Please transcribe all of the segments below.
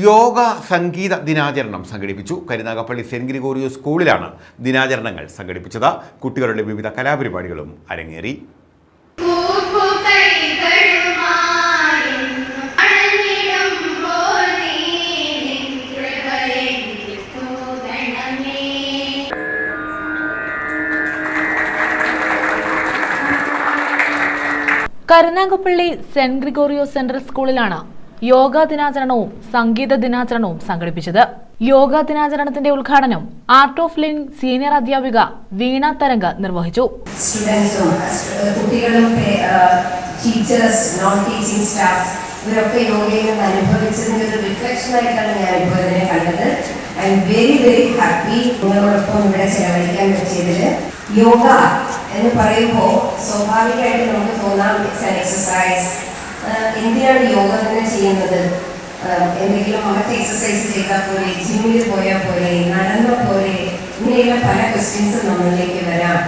യോഗ സംഗീത ദിനാചരണം സംഘടിപ്പിച്ചു. Karunagappally saint Gregorio സ്കൂളിലാണ് ദിനാചരണങ്ങൾ സംഘടിപ്പിച്ചത്. കുട്ടികളുടെ വിവിധ കലാപരിപാടികളും അരങ്ങേറി. കരുനാഗപ്പള്ളി സെന്റ് ഗ്രിഗോറിയോ സെൻട്രൽ സ്കൂളിലാണ് യോഗ ദിനാചരണവും സംഗീത ദിനാചരണവും സംഘടിപ്പിച്ചത്. യോഗ ദിനാചരണത്തിന്റെ ഉദ്ഘാടനം ആർട്ട് ഓഫ് ലിവിംഗ് സീനിയർ അധ്യാപിക വീണ തരംഗ നിർവഹിച്ചു. കുട്ടികളും ടീച്ചേഴ്സ് നോൺ ടീച്ചിങ് സ്റ്റാഫ് ഇവരൊക്കെ യോഗയിൽ നിന്ന് അനുഭവിച്ചതിന്റെ ഒരു റിഫ്ലക്ഷൻ ആയിട്ടാണ് ഞാൻ ഇപ്പോൾ ഇതിനെ കണ്ടത്. I am very very happy നിങ്ങളോടൊപ്പം ഇവിടെ ചെലവഴിക്കാൻ പറ്റിയതിൽ യോഗ എന്ന് പറയുമ്പോൾ സ്വാഭാവികമായിട്ട് നമുക്ക് തോന്നാം ഇറ്റ്സ് എക്സസൈസ് എന്തിനാണ് യോഗ തന്നെ ചെയ്യുന്നത്? എന്തെങ്കിലും അവർക്ക് എക്സസൈസ് ചെയ്താൽ പോലെ ജിമ്മിൽ പോയാൽ പോലെ നടന്ന പോലെ ഇങ്ങനെയുള്ള പല ക്വസ്റ്റ്യൻസ് നമ്മളിലേക്ക് വരാം.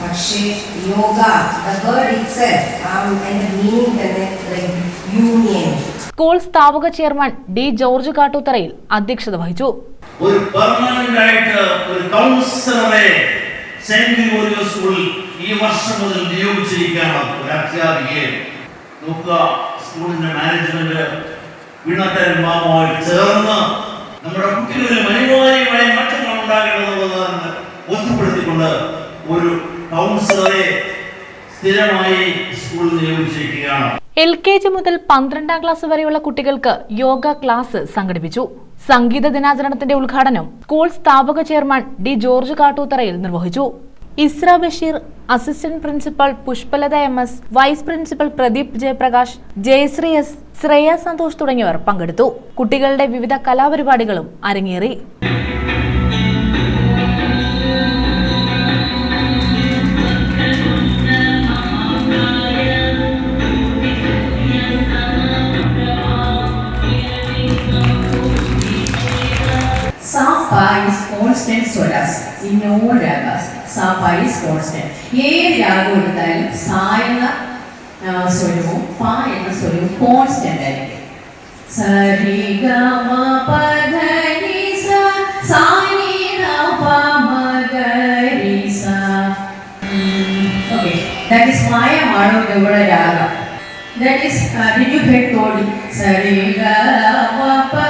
പക്ഷേ യോഗ വേർഡ് ഇറ്റ്സെൽഫ് ആ അതിന്റെ മീനിങ് തന്നെ യൂണിയൻ സ്കൂൾ സ്ഥാപക ചെയർമാൻ ഡി ജോർജ് കാട്ടൂത്തറയിൽ അധ്യക്ഷത വഹിച്ചു. ഒരു പെർമനന്റ് ആയിട്ട് ഒരു കൗൺസിലറെ സെന്റ് ഗ്രിഗോറിയോ സ്കൂളിൽ ഈ വർഷം മുതൽ നിയോഗിച്ചിരിക്കുകയാണ്. ഒരു അധ്യാപികയെ നോക്കുക. സ്കൂളിന്റെ മാനേജ്മെന്റ് വീണത്തരൻ മാമുമായി ചേർന്ന് നമ്മുടെ കുട്ടികളിൽ മനുവാരികളെ മാറ്റങ്ങൾ ഉണ്ടാകേണ്ടതുള്ളതെന്ന് ബോധ്യപ്പെടുത്തിക്കൊണ്ട് ഒരു കൗൺസിലറെ സ്ഥിരമായി സ്കൂളിൽ നിയോഗിച്ചിരിക്കുകയാണ്. എൽ കെ ജി മുതൽ പന്ത്രണ്ടാം ക്ലാസ് വരെയുള്ള കുട്ടികൾക്ക് യോഗ ക്ലാസ് സംഘടിപ്പിച്ചു. സംഗീത ദിനാചരണത്തിന്റെ ഉദ്ഘാടനം സ്കൂൾ സ്ഥാപക ചെയർമാൻ ഡി ജോർജ് കാട്ടൂത്തറയിൽ നിർവഹിച്ചു. Isra Basheer assistant principal Pushpalatha M S vice principal Pradeep Jayaprakash Jayashree S Shreya Santhosh തുടങ്ങിയവർ പങ്കെടുത്തു. കുട്ടികളുടെ വിവിധ കലാപരിപാടികളും അരങ്ങേറി. Sapa is constant swaras in all ragas. Sapa is constant. ഏത് രാഗം എടുത്താലും സാ എന്ന ആ, സ്വരവും പ എന്ന സ്വരവും കോൺസ്റ്റന്റ് ആയിരിക്കും സരി ഗ മ പ ധ നി സ സാ നി ധ പ മ ഗ രി സ okay that is Mayamalavagowla രാഗം That is, uh, did you hear Todi? Sari ga ma pa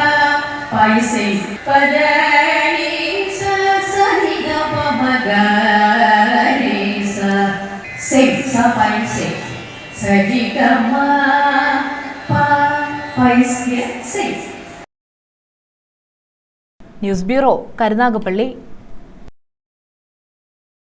pa pa you say. Same. News bureau Karunagappally